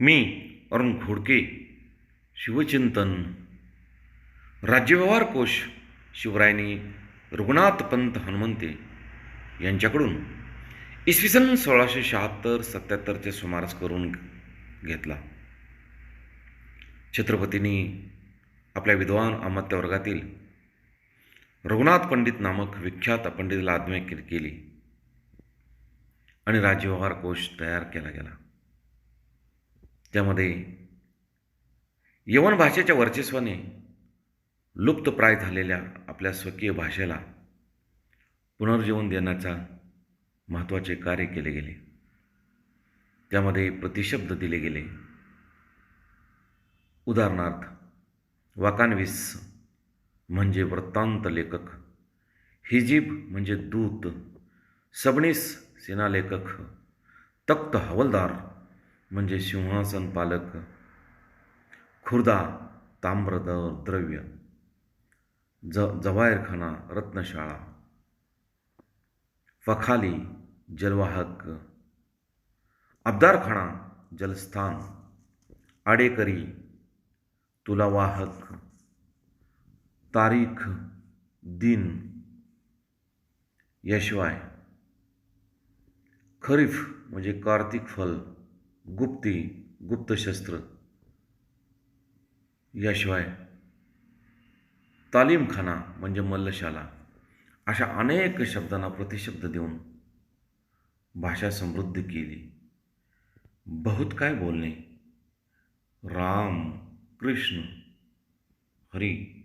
मी अरुण घोडके शिवचिंतन. राज्यव्यवहार कोश शिवरायने रघुनाथ पंत हनुमंते यांच्याकडून इसवी सन सोळाशे शहात्तर सत्याहत्तरचे सुमारास करून घेतला. छत्रपतींनी आपल्या विद्वान अमात्य वर्गातील रघुनाथ पंडित नामक विख्यात पंडितला आत्मय केली आणि राज्यव्यवहार कोश तयार केला गेला. त्यामध्ये यवन भाषेच्या वर्चस्वाने लुप्तप्राय झालेल्या आपल्या स्वकीय भाषेला पुनर्जीवन देण्याचा महत्त्वाचे कार्य केले गेले. त्यामध्ये प्रतिशब्द दिले गेले. उदाहरणार्थ वाकानवीस म्हणजे वृत्तांत लेखक हिजीब म्हणजे दूत सबणीस सेनालेखक तख्त हवलदार म्हणजे सिंहासन पालक खुर्दा ताम्र द- द्रव्य ज जवायरखाना रत्नशाळा फखाली जलवाहक अब्दारखाना जलस्थान आडेकरी तुलावाहक तारीख दिन याशिवाय खरीफ म्हणजे कार्तिक फल गुप्ती गुप्तशस्त्र याशिवाय तालीमखाना म्हणजे मल्लशाला अशा अनेक शब्दांना प्रतिशब्द देऊन भाषा समृद्ध केली. बहुत काय बोलणे? राम कृष्ण हरी